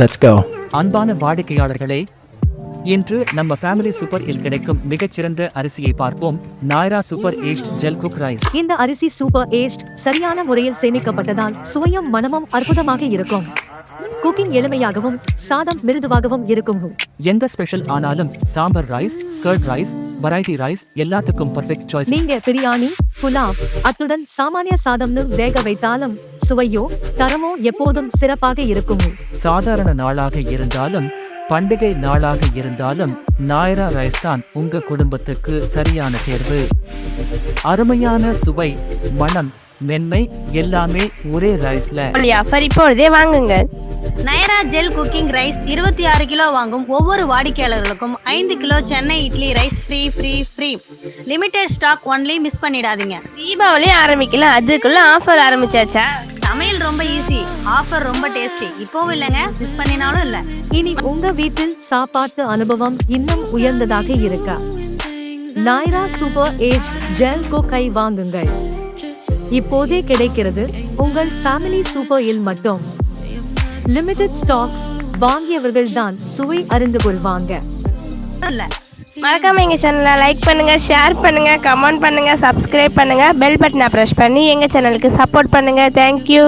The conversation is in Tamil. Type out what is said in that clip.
Let's go. அன்பான வாடிக்கையாளர்களே இன்று நம்ம ஃபேமிலி சூப்பர் இல் கிடைக்கும் மிகச்சிறந்த அரிசியை பார்ப்போம். நாயரா super aged gel cook rice இந்த அரிசி சூப்பர் ஏஸ்ட் சரியான முறையில் சேமிக்கப்பட்டதால் சுவையும் மனமும் அற்புதமாக இருக்கும். குக்கிங் எளிமையாகவும் சாதம் மிருதுவாகவும் இருக்கும். எந்த ஸ்பெஷல் ஆனாலும் sambar rice curd rice variety rice எல்லாத்துக்கும் பர்ஃபெக்ட் சாய்ஸ் நீங்க பிரியாணி புலாவ் அத்துடன் சாமானிய சாதம்னு வேக வைத்தாலும் சுவையோ தரமோ எப்போதும் சிறப்பாக இருக்கும்? சாதாரண நாளாக இருந்தாலும் பண்டிகை நாளாக இருந்தாலும் நாயரா ரைஸ் தான் உங்க குடும்பத்துக்கு சரியான தேர்வு. அருமையான சுவை மனம் மென்மை எல்லாமே ஒரே ரைஸ்ல. ஆஃபர் இப்பொழுதே வாங்குங்க. நயரா ஜெல் குக்கிங் ரைஸ் இருபத்தி ஆறு கிலோ வாங்கும் ஒவ்வொரு வாடிக்கையாளர்களுக்கும் ஐந்து kilo Chennai idli rice free free free limited stock only miss பண்ணிடாதீங்க. தீபாவளி ஆரம்பிக்கல அதுக்குள்ள ஆஃபர் ஆரம்பிச்சாச்சா? சமையல் ரொம்ப ஈஸி ஆஃபர் ரொம்ப டேஸ்டி இப்போவும் இல்லைங்க மிஸ் பண்ணினாலும் இல்லை. இனி உங்க வீட்டில் சாப்பாட்டு அனுபவம் இன்னும் உயர்ந்ததாக இருக்க. நாய்ரா சூப்பர் ஏஜ் ஜெல் கோக்கை வாங்குங்கள். இப்போதே கிடைக்கிறது உங்கள் ஃபேமிலி சூப்பர் இல் மட்டும். லிமிடெட் ஸ்டாக்ஸ் வாங்கியவர்கள் தான் சுவை அறிந்து கொள்வாங்க. இல்லை. மறக்காம எங்க சேனலை லைக் பண்ணுங்க ஷேர் பண்ணுங்க கமெண்ட் பண்ணுங்க சப்ஸ்கிரைப் பண்ணுங்க பெல் பட்டனை ப்ரெஷ் பண்ணி எங்க சேனலுக்கு சப்போர்ட் பண்ணுங்க. தேங்க்யூ